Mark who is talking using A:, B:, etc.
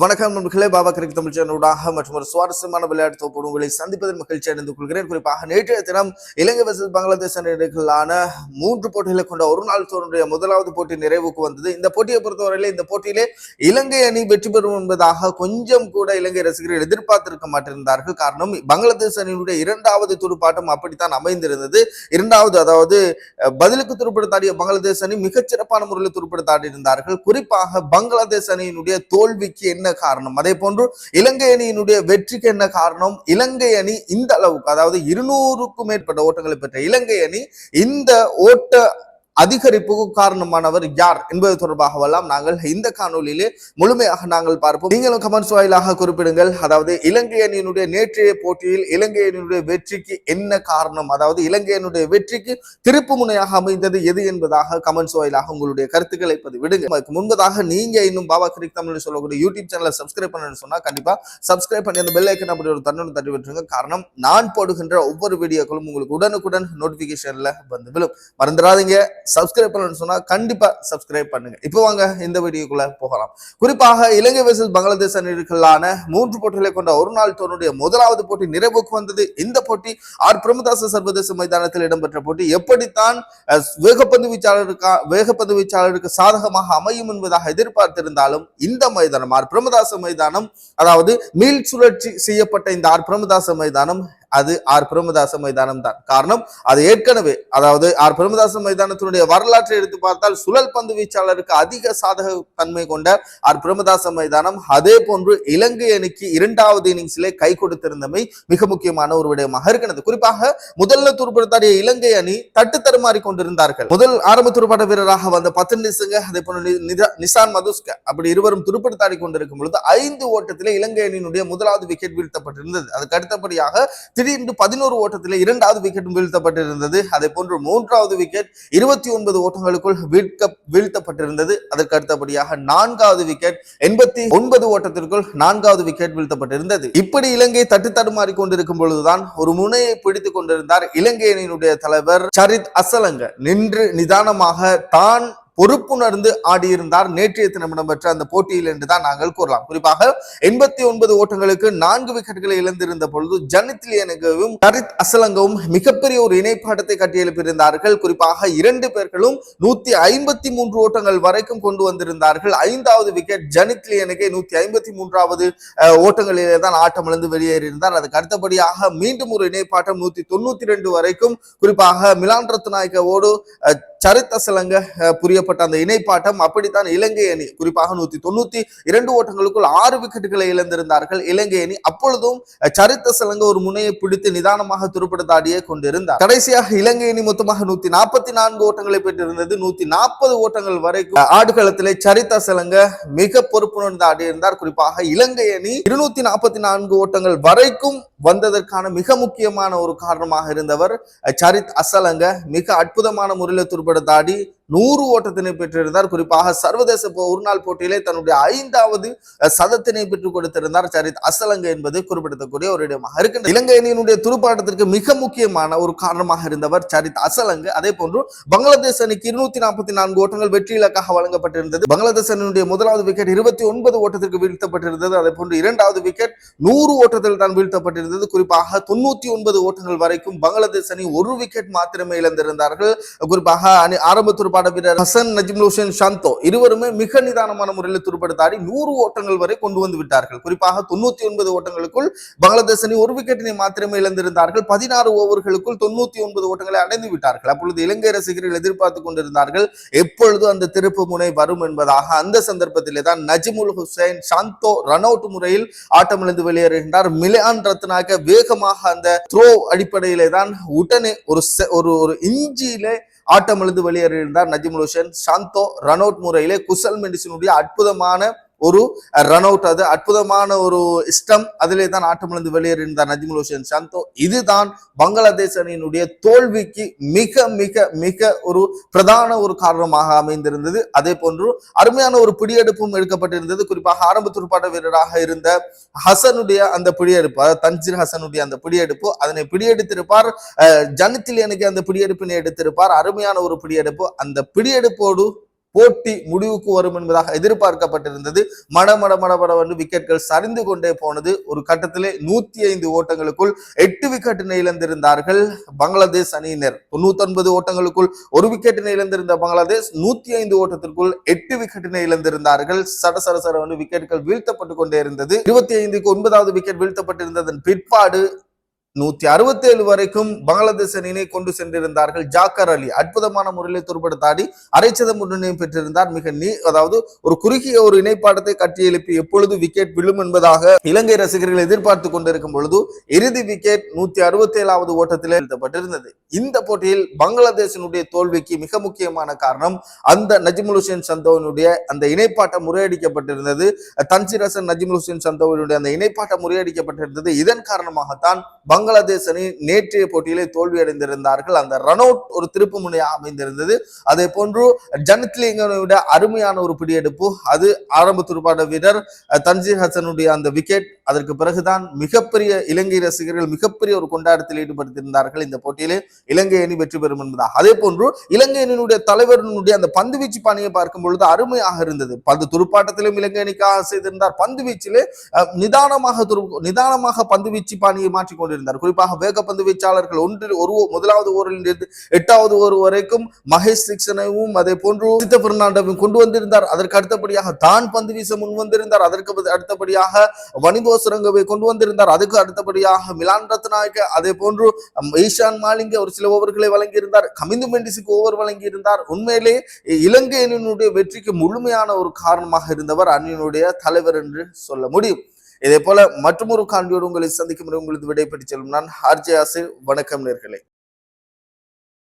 A: வணக்கம் நண்பர்களே பாபா கிரிக் தமிழ் சேனலூடாக மற்றும் ஒரு சுவாரஸ்யமான விளையாட்டு தொகுப்பு உங்களை சந்திப்பதில் மகிழ்ச்சி அடைந்து கொள்கிறேன். குறிப்பாக நேற்றைய தினம் இலங்கை வசதி பங்களாதேஷ் அணிகளுக்கான மூன்று போட்டிகளை கொண்ட ஒரு நாள் தோன்றிய முதலாவது போட்டி நிறைவுக்கு வந்தது. இந்த போட்டியை பொறுத்தவரையில இந்த போட்டியிலே இலங்கை அணி வெற்றி பெறும் என்பதாக கொஞ்சம் கூட இலங்கை ரசிகர்கள் எதிர்பார்த்திருக்க மாட்டிருந்தார்கள். காரணம் பங்களாதேஷ் அணியினுடைய இரண்டாவது துடுப்பாட்டம் அப்படித்தான் அமைந்திருந்தது. இரண்டாவது அதாவது பதிலுக்கு துடுப்படுத்தாடிய பங்களாதேஷ் அணி மிகச்சிறப்பான முறையில் துடுப்படுத்தாடி இருந்தார்கள். குறிப்பாக பங்களாதேஷ் அணியினுடைய தோல்விக்கு என்ன காரணம்? அதே போன்று இலங்கை அணியினுடைய வெற்றிக்கு என்ன காரணம்? இலங்கை அணி இந்த அளவுக்கு அதாவது இருநூறுக்கும் மேற்பட்ட ஓட்டங்களை பெற்ற இலங்கை அணி இந்த ஓட்ட அதிகரிப்புக்கு காரணமானவர் யார் என்பது தொடர்பாகவெல்லாம் நாங்கள் இந்த காணொலியிலே முழுமையாக நாங்கள் பார்ப்போம். நீங்களும் கமெண்ட்ஸ் வாயிலாக குறிப்பிடுங்கள். அதாவது இலங்கை அணியினுடைய நேற்றைய போட்டியில் இலங்கை அணியினுடைய வெற்றிக்கு என்ன காரணம்? அதாவது இலங்கை அணியினுடைய வெற்றிக்கு திருப்பு முனையாக அமைந்தது எது என்பதாக கமெண்ட்ஸ் வாயிலாக உங்களுடைய கருத்துக்களை பதிவிடுங்க அதுக்கு முன்பதாக நீங்க இன்னும் பாபா கிரிக் தமிழ் சொல்லக்கூடிய யூடியூப் சேனலை சப்ஸ்கிரைப் பண்ணணும்னு சொன்னா கண்டிப்பா சப்ஸ்கிரைப் பண்ணி அந்த பெல் ஐக்கன் அப்படி ஒரு தன்னோடு தட்டி விட்டுருங்க. காரணம் நான் போடுகின்ற ஒவ்வொரு வீடியோக்களும் உங்களுக்கு உடனுக்குடன் நோட்டிபிகேஷன்ல வந்து விழும். மறந்துடாதீங்க. சப்ஸ்கிரைப் பண்ணணும்னு சொன்னா கண்டிப்பா சப்ஸ்கிரைப் பண்ணுங்க. இப்போ வாங்க இந்த வீடியோக்குள்ள போகலாம். குறிப்பாக இலங்கை வர்சஸ் பங்களாதேஷ் அணிகளுக்கான மூன்று போட்டிகளை கொண்ட ஒரு நாள் தோனுடைய முதலாவது போட்டி நிறைவுக்கு வந்தது. இந்த போட்டி ஆர். பிரமதாச சர்வதேச மைதானத்தில் இடம்பெற்ற போட்டி. எப்படித்தான் வேகப்பந்து வீச்சாளருக்கு வேகப்பந்து வீச்சாளருக்கு சாதகமாக அமையும் என்பதாக எதிர்பார்த்திருந்தாலும் இந்த மைதானம் ஆர். பிரமதாச மைதானம் அதாவது மீள் சுழற்சி செய்யப்பட்ட இந்த ஆர். பிரமதாச மைதானம் அது ஆர் பிரமதாச மைதானம் தான் காரணம் அது ஏற்கனவே அதாவது ஆர் பிரமதாச மைதானத்தினுடைய வரலாற்றை எடுத்து பார்த்தால் சுழல் பந்து வீச்சாளருக்கு அதிக சாதக தன்மை கொண்ட ஆர் பிரமதாச மைதானம் அதே போன்று இலங்கை அணிக்கு இரண்டாவது இன்னிங்ஸிலே கை கொடுத்திருந்தமை மிக முக்கியமான ஒரு விடயமாக இருக்கிறது. குறிப்பாக முதல்ல துருப்படுத்தாடிய இலங்கை அணி தட்டு தடுமாறி கொண்டிருந்தார்கள். முதல் ஆரம்ப துடுப்பாட்ட வீரராக வந்த பத்தன் நிசுங்க அதே போன்று நிசான் மதுஸ்க அப்படி இருவரும் துடுப்படுத்தாடி கொண்டிருக்கும் பொழுது ஐந்து ஓட்டத்திலே இலங்கை அணியினுடைய முதலாவது விக்கெட் வீழ்த்தப்பட்டிருந்தது. அதுக்கு அடுத்தபடியாக திடீரென்று பதினோரு ஓட்டத்திலே இரண்டாவது விக்கெட்டும் வீழ்த்தப்பட்டிருந்தது. அதே போன்று மூன்றாவது விக்கெட் இருபத்தி ஒன்பது ஓட்டங்களுக்குள் வீழ்க்க வீழ்த்தப்பட்டிருந்தது. அதற்கு அடுத்தபடியாக நான்காவது விக்கெட் எண்பத்தி ஒன்பது ஓட்டத்திற்குள் நான்காவது விக்கெட் வீழ்த்தப்பட்டிருந்தது. இப்படி இலங்கை தட்டு தடுமாறி கொண்டிருக்கும் பொழுதுதான் ஒரு முனையை பிடித்துக் கொண்டிருந்தார் இலங்கை அணியினுடைய தலைவர் சரித் அசலங்க. நின்று நிதானமாக தான் பொறுப்புணர்ந்து ஆடியிருந்தார். நேற்றைய தினம் இடம்பெற்ற அந்த போட்டியில் என்றுதான் நாங்கள் கூறலாம். குறிப்பாக எண்பத்தி ஒன்பது ஓட்டங்களுக்கு நான்கு விக்கெட்டுகளை இழந்திருந்த பொழுது ஜனித்லியனுகவும் தரித் அசலங்கவும் மிகப்பெரிய ஒரு இணைப்பாட்டத்தை கட்டியெழுப்பியிருந்தார்கள். குறிப்பாக இரண்டு பேர்களும் நூத்தி ஐம்பத்தி மூன்று ஓட்டங்கள் வரைக்கும் கொண்டு வந்திருந்தார்கள். ஐந்தாவது விக்கெட் ஜனித்லியனுக்கே நூத்தி ஐம்பத்தி மூன்றாவது ஓட்டங்களிலே தான் ஆட்டமிழந்து வெளியேறியிருந்தார். அதுக்கு அடுத்தபடியாக மீண்டும் ஒரு இணைப்பாட்டம் நூத்தி தொண்ணூத்தி ரெண்டு வரைக்கும். குறிப்பாக மிலான் ரத்நாயக்கவோடு சரித்த சிலங்க புரியப்பட்ட அந்த இணைப்பாட்டம் அப்படித்தான் இலங்கை அணி குறிப்பாக நூத்தி தொண்ணூத்தி இரண்டு ஓட்டங்களுக்குள் ஆறு விக்கெட்டுகளை இழந்திருந்தார்கள். இலங்கை அணி அப்பொழுதும் சரித்த சிலங்க ஒரு முனையை பிடித்து நிதானமாக துருப்படுத்தாடியே கொண்டிருந்தார். கடைசியாக இலங்கை அணி மொத்தமாக நூத்தி நாற்பத்தி நான்கு ஓட்டங்களை பெற்றிருந்தது. நூத்தி நாற்பது ஓட்டங்கள் வரைக்கும் ஆடுகளத்திலே சரித்த சிலங்க மிக பொறுப்புணர்ந்து ஆடியிருந்தார். குறிப்பாக இலங்கை அணி இருநூத்தி நாற்பத்தி நான்கு ஓட்டங்கள் வரைக்கும் வந்ததற்கான மிக முக்கியமான ஒரு காரணமாக இருந்தவர் சரித் அசலங்க. மிக அற்புதமான முறையில் துருப்படுத்தாடி நூறு ஓட்டத்தினை பெற்றிருந்தார். குறிப்பாக சர்வதேச ஒரு நாள் போட்டியிலே தன்னுடைய ஐந்தாவது சதத்தினை பெற்றுக் கொடுத்திருந்தார் சரித் அசலங்க என்பது குறிப்பிடத்தக்கூடிய ஒரு இடமாக இருக்கின்றது. இலங்கை அணியினுடைய துடுப்பாட்டத்திற்கு மிக முக்கியமான ஒரு காரணமாக இருந்தவர் சரித் அசலங்க. அதே போன்று பங்களாதேஷ் அணிக்கு இருநூத்தி நாற்பத்தி நான்கு ஓட்டங்கள் வெற்றி இலக்காக வழங்கப்பட்டிருந்தது. பங்களாதேஷ் அணியினுடைய முதலாவது விக்கெட் இருபத்தி ஒன்பது ஓட்டத்திற்கு வீழ்த்தப்பட்டிருந்தது. அதே போன்று இரண்டாவது விக்கெட் நூறு ஓட்டத்தில் தான் வீழ்த்தப்பட்டிருந்தது. குறிப்பாக தொண்ணூத்தி ஒன்பது ஓட்டங்கள் வரைக்கும் பங்களாதேஷ் அணி ஒரு விக்கெட் மாத்திரமே இழந்திருந்தார்கள். குறிப்பாக அணி ஆரம்ப துடுப்பாட்ட வீரர் ஹசன் நஜிம்லோஷன் ஷாந்தோ இருவருமே மிக நிதானமான முறையில் துடுப்படுத்தாடி நூறு ஓட்டங்கள் வரை கொண்டு வந்து விட்டார்கள். குறிப்பாக தொண்ணூத்தி ஒன்பது ஓட்டங்களுக்குள் பங்களாதேஷ் அணி ஒரு விக்கெட்டினை மாத்திரமே இழந்திருந்தார்கள். பதினாறு ஓவர்களுக்குள் தொண்ணூத்தி ஒன்பது ஓட்டங்களை அடைந்து விட்டார்கள். அப்பொழுது இலங்கை ரசிகர்கள் எதிர்பார்த்து கொண்டிருந்தார்கள் எப்பொழுது அந்த திருப்பு முனை வரும் என்பதாக. அந்த சந்தர்ப்பத்திலே தான் நஜிமுல் ஹுசேன் சாந்தோ ரன் அவுட் முறையில் ஆட்டமிழந்து வெளியேறுகின்றார். மிலான் ரத்னாக வேகமாக அந்த த்ரோ அடிப்படையிலே தான் உடனே ஒரு செ- ஒரு ஒரு இஞ்சியிலே ஆட்டமிழந்து வெளியேறியிருந்தார் நஜிமுல் ஹுசேன் சாந்தோ ரன் அவுட் முறையிலே குசல் மெண்டிசினுடைய அற்புதமான ஒரு ரன் அவுட் அது அற்புதமான ஒரு இஷ்டம். அதிலே தான் ஆட்டமிழந்து வெளியேறியிருந்தார் நஜ்முல் ஹுசேன் சாந்தோ. இதுதான் பங்களாதேஷ் அணியினுடைய தோல்விக்கு மிக மிக மிக ஒரு பிரதான ஒரு காரணமாக அமைந்திருந்தது. அதே போன்று அருமையான ஒரு பிடியெடுப்பும் எடுக்கப்பட்டிருந்தது. குறிப்பாக ஆரம்ப துடுப்பாட்ட வீரராக இருந்த ஹசனுடைய அந்த பிடியெடுப்பு அதாவது தன்சீர் ஹசனுடைய அந்த பிடியெடுப்பு அதனை பிடியெடுத்திருப்பார். ஜனத்தில் எனக்கு அந்த பிடியெடுப்பினை எடுத்திருப்பார். அருமையான ஒரு பிடியெடுப்பு. அந்த பிடியெடுப்போடு போட்டி முடிவுக்கு வரும் என்பதாக எதிர்பார்க்கப்பட்டிருந்தது. மட மட வந்து விக்கெட்கள் சரிந்து கொண்டே போனது. ஒரு கட்டத்திலே நூத்தி ஐந்து ஓட்டங்களுக்குள் எட்டு விக்கெட்டினை இழந்திருந்தார்கள் பங்களாதேஷ் அணியினர். தொண்ணூத்தி ஒன்பது ஓட்டங்களுக்குள் ஒரு விக்கெட்டினை இழந்திருந்த பங்களாதேஷ் நூத்தி ஐந்து ஓட்டத்திற்குள் எட்டு விக்கெட்டினை இழந்திருந்தார்கள். சட சட சட வந்து விக்கெட்டுகள் வீழ்த்தப்பட்டு கொண்டே இருந்தது. இருபத்தி ஐந்துக்கு ஒன்பதாவது விக்கெட் வீழ்த்தப்பட்டிருந்ததன் பிற்பாடு நூத்தி அறுபத்தி ஏழு வரைக்கும் பங்களாதேஷ் அணியினை கொண்டு சென்றிருந்தார்கள். ஜாக்கர் அலி அற்புதமான முறையில் துருப்படுத்தாடி அரைச்சத முன்னணியும் பெற்றிருந்தார். மிக நீ அதாவது ஒரு குறுகிய ஒரு இணைப்பாட்டத்தை கட்டி எழுப்பி எப்பொழுது விக்கெட் விழும் என்பதாக இலங்கை ரசிகர்கள் எதிர்பார்த்து கொண்டிருக்கும் பொழுது இறுதி விக்கெட் நூத்தி அறுபத்தி ஏழாவது ஓட்டத்தில் எழுதப்பட்டிருந்தது இந்த போட்டியில் பங்களாதேஷினுடைய தோல்விக்கு மிக முக்கியமான காரணம் அந்த நஜிமுல் ஹுசேன் சந்தோவினுடைய அந்த இணைப்பாட்டம் முறையடிக்கப்பட்டிருந்தது. தன்சீர் ஹசன் நஜிமுல் ஹுசேன் சந்தோவினுடைய அந்த இணைப்பாட்டம் முறையடிக்கப்பட்டிருந்தது. இதன் காரணமாகத்தான் பங்களாதேஷ் அணி நேற்றைய போட்டியிலே தோல்வி அடைந்திருந்தார்கள். அந்த ரன் அவுட் ஒரு திருப்பு முனையாக அமைந்திருந்தது. அதே போன்று ஜனத்லிங்கனுடைய அருமையான ஒரு பிடியெடுப்பு. அது ஆரம்ப துடுப்பாட்ட வீரர் அஹ், தன்சீர் ஹசனுடைய அந்த விக்கெட் அதற்கு பிறகுதான் மிகப்பெரிய இலங்கை ரசிகர்கள் மிகப்பெரிய ஒரு கொண்டாட்டத்தில் ஈடுபடுத்தியிருந்தார்கள் இந்த போட்டியிலே. இலங்கை அணி வெற்றி பெறும் என்பதாக அதே போன்று இலங்கை அணியினுடைய தலைவரினுடைய அந்த பந்து வீச்சு பாணியை பார்க்கும் பொழுது அருமையாக இருந்தது. பந்து துடுப்பாட்டத்திலும் இலங்கை அணிக்காக செய்திருந்தார். பந்து வீச்சிலே நிதானமாக துரு நிதானமாக பந்து வீச்சு பாணியை மாற்றிக் கொண்டிருந்தார். குறிப்பாக வேக பந்து வீச்சாளர்கள் ஒன்றில் ஒரு முதலாவது ஓரிலிருந்து எட்டாவது ஓர் வரைக்கும் மகேஷ் சிக்ஷனையும் அதே போன்று சித்த பெர்னாண்டோவையும் கொண்டு வந்திருந்தார். அதற்கு அடுத்தபடியாக தான் பந்து வீச முன் வந்திருந்தார். அதற்கு பதி- அடுத்தபடியாக வனிதோ சுரங்கவை கொண்டு வந்திருந்தார். அதுக்கு அடுத்தபடியாக மிலான் ரத்நாயக்க அதே போன்று ஈஷான் மாலிங்க ஒரு சில ஓவர்களை வழங்கியிருந்தார். கமிந்து மெண்டிஸுக்கு ஓவர் வழங்கியிருந்தார். உண்மையிலே இலங்கையினுடைய வெற்றிக்கு முழுமையான ஒரு காரணமாக இருந்தவர் அணியினுடைய தலைவர் என்று சொல்ல முடியும். இதே போல மற்றொரு காண்பியோடு உங்களை சந்திக்கும் உங்களுக்கு உங்களது விடைபெற்று செல்லும் நான் ஆர்ஜே வணக்கம் நேர்களே.